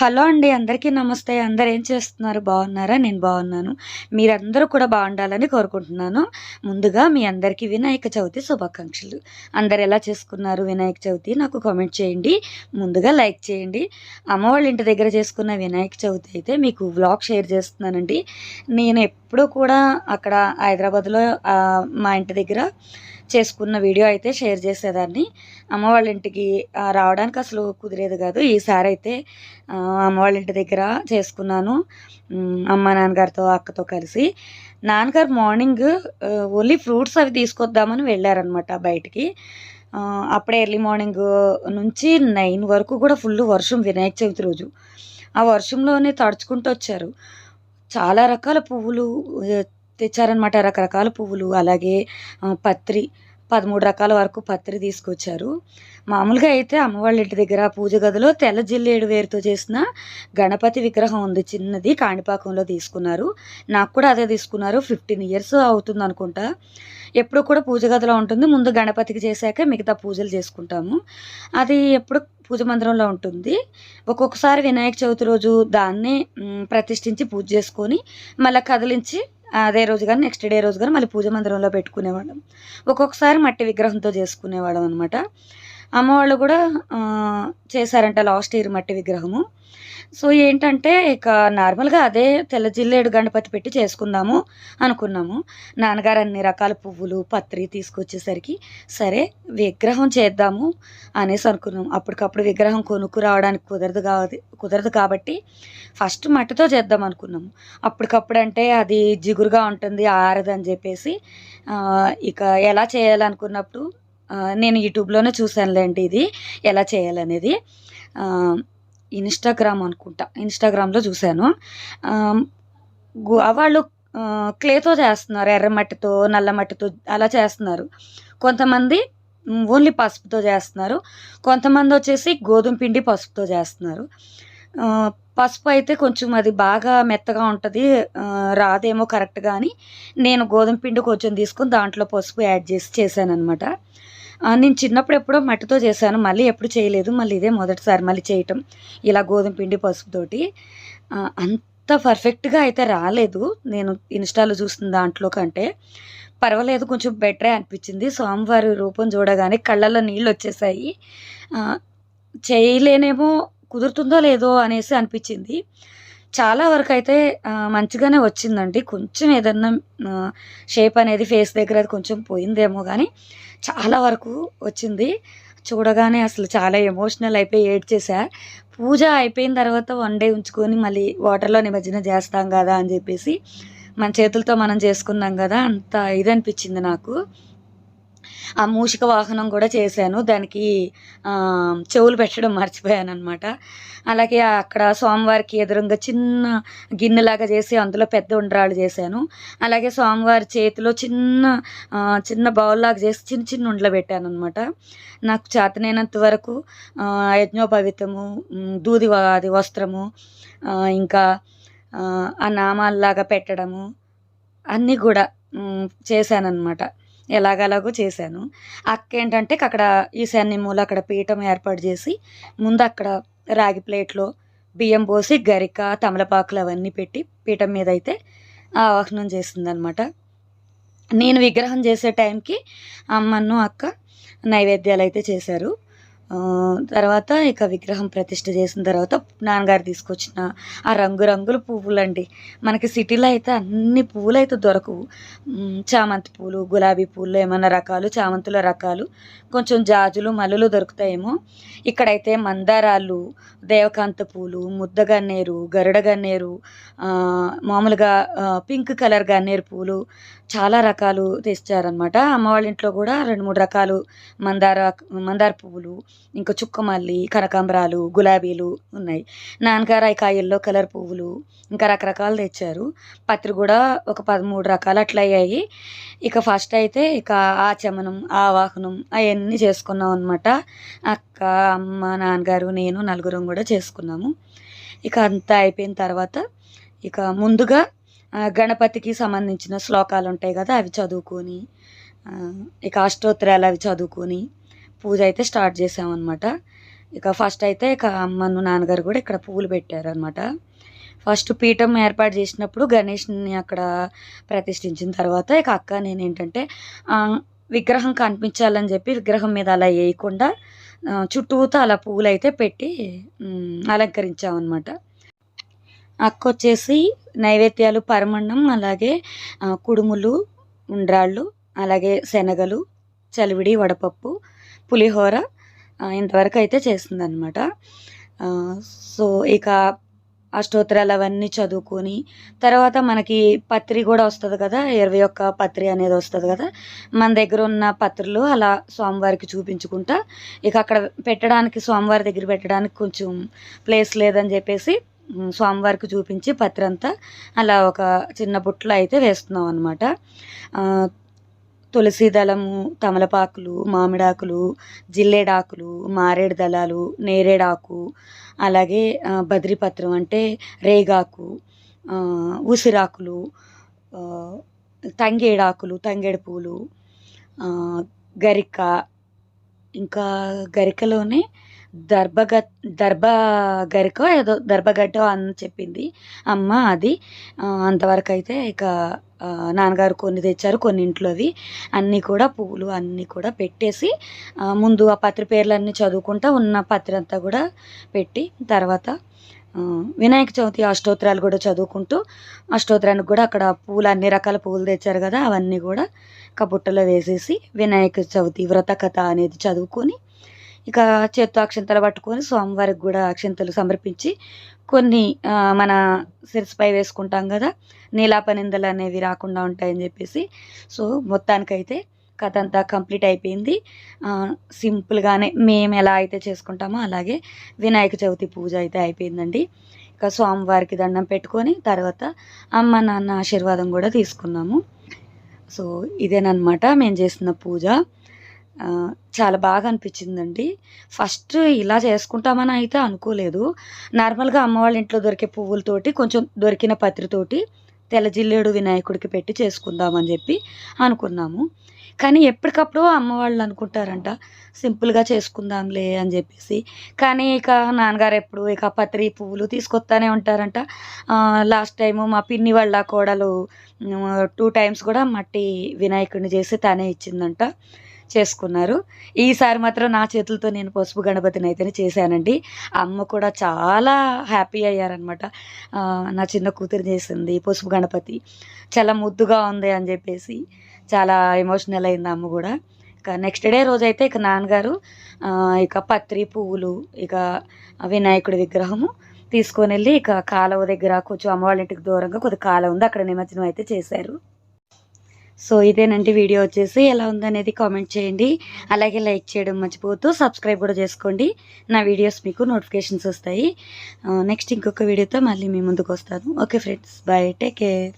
Hello అండి అందరికీ నమస్తే. అందరు ఏం చేస్తున్నారు? బాగున్నారా? నేను బాగున్నాను. మీరందరూ కూడా బాగుండాలని కోరుకుంటున్నాను. ముందుగా మీ అందరికీ వినాయక చవితి శుభాకాంక్షలు. అందరు ఎలా చేసుకున్నారు వినాయక చవితి? నాకు కామెంట్ చేయండి. ముందుగా లైక్ చేయండి. అమ్మ వాళ్ళ ఇంటి దగ్గర చేసుకున్న వినాయక చవితి అయితే మీకు వ్లాగ్ షేర్ చేస్తున్నానండి. నేను ఎప్పుడూ కూడా అక్కడ హైదరాబాద్లో మా ఇంటి దగ్గర చేసుకున్న వీడియో అయితే షేర్ చేసేదాన్ని. అమ్మ వాళ్ళ ఇంటికి రావడానికి అసలు కుదిరేది కాదు. ఈసారి అయితే అమ్మ వాళ్ళ ఇంటి దగ్గర చేసుకున్నాను. అమ్మ నాన్నగారితో అక్కతో కలిసి. నాన్నగారు మార్నింగ్ ఓన్లీ ఫ్రూట్స్ అవి తీసుకొద్దామని వెళ్ళారనమాట బయటికి. అప్పుడే ఎర్లీ మార్నింగ్ నుంచి నైన్ వరకు కూడా ఫుల్ వర్షం వినాయక చవితి రోజు. ఆ వర్షంలోనే తడుచుకుంటూ వచ్చారు. చాలా రకాల పువ్వులు తెచ్చారనమాట రకరకాల పువ్వులు. అలాగే పత్రి పదమూడు రకాల వరకు పత్రి తీసుకొచ్చారు. మామూలుగా అయితే అమ్మవాళ్ళ ఇంటి దగ్గర పూజ గదిలో తెల్ల జిల్లేడు వేరుతో చేసిన గణపతి విగ్రహం ఉంది. చిన్నది కాణిపాకంలో తీసుకున్నారు. నాకు కూడా అదే తీసుకున్నారు. ఫిఫ్టీన్ ఇయర్స్ అవుతుంది అనుకుంటా. ఎప్పుడు కూడా పూజ గదిలో ఉంటుంది. ముందు గణపతికి చేశాక మిగతా పూజలు చేసుకుంటాము. అది ఎప్పుడు పూజ మందిరంలో ఉంటుంది. ఒక్కొక్కసారి వినాయక చవితి రోజు దాన్నే ప్రతిష్ఠించి పూజ చేసుకొని మళ్ళీ కదిలించి అదే రోజు కానీ నెక్స్ట్ డే రోజు కానీ మళ్ళీ పూజ మందిరంలో పెట్టుకునేవాళ్ళం. ఒక్కొక్కసారి మట్టి విగ్రహంతో చేసుకునేవాళ్ళం అనమాట అమ్మవాళ్ళు కూడా చేశారంట లాస్ట్ ఇయర్ మట్టి విగ్రహము. సో ఏంటంటే ఇక నార్మల్గా అదే తెల్ల జిల్లేడు గణపతి పెట్టి చేసుకుందాము అనుకున్నాము. నాన్నగారు అన్ని రకాల పువ్వులు పత్రి తీసుకొచ్చేసరికి సరే విగ్రహం చేద్దాము అనేసి అనుకున్నాం అప్పటికప్పుడు విగ్రహం కొనుక్కు రావడానికి కుదరదు కాదు కుదరదు కాబట్టి ఫస్ట్ మట్టితో చేద్దాం అనుకున్నాము. అప్పటికప్పుడు అంటే అది జిగురుగా ఉంటుంది ఆరదని చెప్పేసి ఇక ఎలా చేయాలనుకున్నప్పుడు నేను యూట్యూబ్లోనే చూశానులేండి ఇది. ఎలా చేయాలనేది. ఇన్స్టాగ్రామ్ అనుకుంటా. ఇన్స్టాగ్రామ్లో చూశాను. వాళ్ళు క్లేతో చేస్తున్నారు. ఎర్ర మట్టితో నల్ల మట్టితో అలా చేస్తున్నారు. కొంతమంది ఓన్లీ పసుపుతో చేస్తున్నారు. కొంతమంది వచ్చేసి గోధుమ పిండి పసుపుతో చేస్తున్నారు. పసుపు అయితే కొంచెం అది బాగా మెత్తగా ఉంటుంది. రాదేమో కరెక్ట్గా అని నేను గోధుమ పిండి కొంచెం తీసుకొని దాంట్లో పసుపు యాడ్ చేసి చేశాను అనమాట నేను చిన్నప్పుడు ఎప్పుడో మట్టితో చేశాను. మళ్ళీ ఎప్పుడు చేయలేదు. మళ్ళీ ఇదే మొదటిసారి మళ్ళీ చేయటం. ఇలా గోధుమ పిండి పసుపుతోటి అంత పర్ఫెక్ట్గా అయితే రాలేదు. నేను ఇన్స్టాలో చూసిన దాంట్లో కంటే. పర్వాలేదు కొంచెం బెటరే అనిపించింది. స్వామివారి రూపం చూడగానే కళ్ళల్లో నీళ్ళు వచ్చేసాయి. చేయలేనేమో కుదురుతుందో లేదో అనేసి అనిపించింది. చాలా వరకు అయితే మంచిగానే వచ్చిందండి. కొంచెం ఏదన్నా షేప్ అనేది ఫేస్ దగ్గర అది కొంచెం పోయిందేమో కానీ చాలా వరకు వచ్చింది. చూడగానే అసలు చాలా ఎమోషనల్ అయిపోయి ఏడ్చేసా. పూజ అయిపోయిన తర్వాత వన్ డే ఉంచుకొని మళ్ళీ వాటర్లో నిమజ్జనం చేస్తాం కదా అని చెప్పేసి మన చేతులతో మనం చేసుకున్నాం కదా అంత ఇది అనిపించింది నాకు. ఆ మూషిక వాహనం కూడా చేశాను. దానికి చెవులు పెట్టడం మర్చిపోయాను అనమాట అలాగే అక్కడ స్వామివారికి ఎదురుగా చిన్న గిన్నెలాగా చేసి అందులో పెద్ద ఉండ్రాలు చేశాను. అలాగే స్వామివారి చేతిలో చిన్న చిన్న బౌల్లాగా చేసి చిన్న చిన్న ఉండలు పెట్టాను అనమాట నాకు చేతనైనంత వరకు యజ్ఞోపవితము దూది అది వస్త్రము ఇంకా ఆ, నామాల్లాగా పెట్టడము అన్నీ కూడా ఉమ్, చేశానన్నమాట. ఎలాగలాగో చేశాను. అక్క ఏంటంటే అక్కడ ఈశాన్య మూల అక్కడ పీఠం ఏర్పాటు చేసి ముందు అక్కడ రాగి ప్లేట్లో బియ్యం పోసి గరిక తమలపాకులు అవన్నీ పెట్టి పీఠం మీద అయితే ఆవాహనం చేసిందనమాట నేను విగ్రహం చేసే టైంకి అమ్మను అక్క నైవేద్యాలు అయితే చేశారు. తర్వాత ఇక విగ్రహం ప్రతిష్ట చేసిన తర్వాత నాన్నగారు తీసుకొచ్చిన ఆ రంగురంగుల పువ్వులండి. మనకి సిటీలో అయితే అన్ని పువ్వులు అయితే దొరకవు చామంతి పూలు గులాబీ పూలు ఏమైనా రకాలు చామంతుల రకాలు కొంచెం జాజులు మల్లెలు దొరుకుతాయేమో. ఇక్కడైతే మందారాలు దేవకాంత పూలు ముద్దగన్నేరు గరుడ గన్నేరు మామూలుగా పింక్ కలర్ గన్నేరు పూలు చాలా రకాలు తెచ్చారనమాట అమ్మ వాళ్ళ ఇంట్లో కూడా రెండు మూడు రకాలు మందార మందార పువ్వులు ఇంకా చుక్కమల్లి కనకాంబరాలు గులాబీలు ఉన్నాయి. నాన్నగారు కాయల్లో కలర్ పువ్వులు ఇంకా రకరకాలు తెచ్చారు. పత్రి కూడా ఒక పదమూడు రకాలు అట్లా అయ్యాయి. ఇక ఫస్ట్ అయితే ఇక ఆచమనం ఆవాహనం అవన్నీ చేసుకున్నాం అనమాట అక్క అమ్మ నాన్నగారు నేను నలుగురం కూడా చేసుకున్నాము. ఇక అంతా అయిపోయిన తర్వాత ఇక ముందుగా గణపతికి సంబంధించిన శ్లోకాలు ఉంటాయి కదా అవి చదువుకొని ఇక అష్టోత్తరాలు అవి చదువుకొని పూజ అయితే స్టార్ట్ చేసామన్నమాట. ఇక ఫస్ట్ అయితే ఇక అమ్మను నాన్నగారు కూడా ఇక్కడ పువ్వులు పెట్టారనమాట ఫస్ట్ పీఠం ఏర్పాటు చేసినప్పుడు గణేష్ని అక్కడ ప్రతిష్ఠించిన తర్వాత ఇక అక్క నేను ఏంటంటే విగ్రహం కనిపించాలని చెప్పి విగ్రహం మీద అలా వేయకుండా చుట్టూతో చుట్టూతా అలా పువ్వులు అయితే పెట్టి అలంకరించామన్నమాట. అక్క వచ్చేసి నైవేద్యాలు పరమన్నం అలాగే కుడుములు ఉండ్రాళ్ళు అలాగే శనగలు చలివిడి వడపప్పు పులిహోర ఇంతవరకు అయితే చేసిందనమాట సో ఇక అష్టోత్తరాలు అవన్నీ చదువుకొని తర్వాత మనకి పత్రి కూడా వస్తుంది కదా ఇరవై ఒక్క పత్రి అనేది వస్తుంది కదా మన దగ్గర ఉన్న పత్రులు అలా స్వామివారికి చూపించుకుంటా ఇక అక్కడ పెట్టడానికి స్వామివారి దగ్గర పెట్టడానికి కొంచెం ప్లేస్ లేదని చెప్పేసి స్వామివారికి చూపించి పత్రి అంతా అలా ఒక చిన్న బుట్టలో అయితే వేస్తున్నాం అనమాట తులసి దళము తమలపాకులు మామిడాకులు జిల్లేడాకులు మారేడు దళాలు నేరేడాకు అలాగే బద్రిపత్రం అంటే రేగాకు ఉసిరాకులు తంగేడాకులు తంగేడు పూలు గరిక ఇంకా గరికలోనే దర్భగ దర్భ గరిక ఏదో దర్భగడ్డో అని చెప్పింది. అమ్మ అది అంతవరకు అయితే ఇక నాన్నగారు కొన్ని తెచ్చారు కొన్ని ఇంట్లోవి అన్నీ కూడా పువ్వులు అన్నీ కూడా పెట్టేసి ముందు ఆ పత్రి పేర్లన్నీ చదువుకుంటా ఉన్న పత్రి అంతా కూడా పెట్టి తర్వాత వినాయక చవితి అష్టోత్తరాలు కూడా చదువుకుంటూ అష్టోత్తరానికి కూడా అక్కడ పూలు అన్ని రకాల పూలు తెచ్చారు కదా అవన్నీ కూడా ఒక బుట్టలో వేసేసి వినాయక చవితి వ్రత కథ అనేది చదువుకొని ఇక చేత్తో అక్షంతలు పట్టుకొని స్వామివారికి కూడా అక్షంతలు సమర్పించి కొన్ని మన శిరస్పై వేసుకుంటాం కదా నీలాపనిందలు అనేవి రాకుండా ఉంటాయని చెప్పేసి. సో మొత్తానికైతే కథ అంతా కంప్లీట్ అయిపోయింది. సింపుల్గానే మేము ఎలా అయితే చేసుకుంటామో అలాగే వినాయక చవితి పూజ అయితే అయిపోయిందండి. ఇక స్వామివారికి దండం పెట్టుకొని తర్వాత అమ్మ నాన్న ఆశీర్వాదం కూడా తీసుకున్నాము. సో ఇదేనమాట మేము చేసిన పూజ. చాలా బాగా అనిపించిందండి. ఫస్ట్ ఇలా చేసుకుంటామని అయితే అనుకోలేదు. నార్మల్గా అమ్మ వాళ్ళ ఇంట్లో దొరికే పువ్వులతోటి కొంచెం దొరికిన పత్రితోటి తెల్ల జిల్లేడు వినాయకుడికి పెట్టి చేసుకుందామని చెప్పి అనుకున్నాము. కానీ ఎప్పటికప్పుడు అమ్మ వాళ్ళు అనుకుంటారంట సింపుల్గా చేసుకుందాంలే అని చెప్పేసి. కానీ ఇక నాన్నగారు ఎప్పుడు ఇక పత్రి పువ్వులు తీసుకొస్తానే ఉంటారంట. లాస్ట్ టైము మా పిన్ని వాళ్ళ కోడలు టూ టైమ్స్ కూడా మట్టి వినాయకుడిని చేసి తానే ఇచ్చిందంట. చేసుకున్నారు. ఈసారి మాత్రం నా చేతులతో నేను పసుపు గణపతిని అయితేనే చేశానండి. అమ్మ కూడా చాలా హ్యాపీ అయ్యారనమాట నా చిన్న కూతురు చేసింది పసుపు గణపతి. చాలా ముద్దుగా ఉంది అని చెప్పేసి చాలా ఎమోషనల్ అయింది అమ్మ కూడా. ఇక నెక్స్ట్ డే రోజు అయితే ఇక నాన్నగారు ఇక పత్రి పువ్వులు ఇక వినాయకుడి విగ్రహము తీసుకొని వెళ్ళి ఇక కాలువ దగ్గర కొంచెం అమ్మ వాళ్ళ ఇంటికి దూరంగా కొద్ది కాలం ఉంది. అక్కడ నిమజ్జనం అయితే చేశారు. సో ఇదేనండి వీడియో వచ్చేసి. ఎలా ఉందనేది కామెంట్ చేయండి. అలాగే లైక్ చేయడం మర్చిపోతూ సబ్స్క్రైబ్ కూడా చేసుకోండి. నా వీడియోస్ మీకు నోటిఫికేషన్స్ వస్తాయి. నెక్స్ట్ ఇంకొక వీడియోతో మళ్ళీ మీ ముందుకు వస్తాను. Okay friends. Bye. Take care.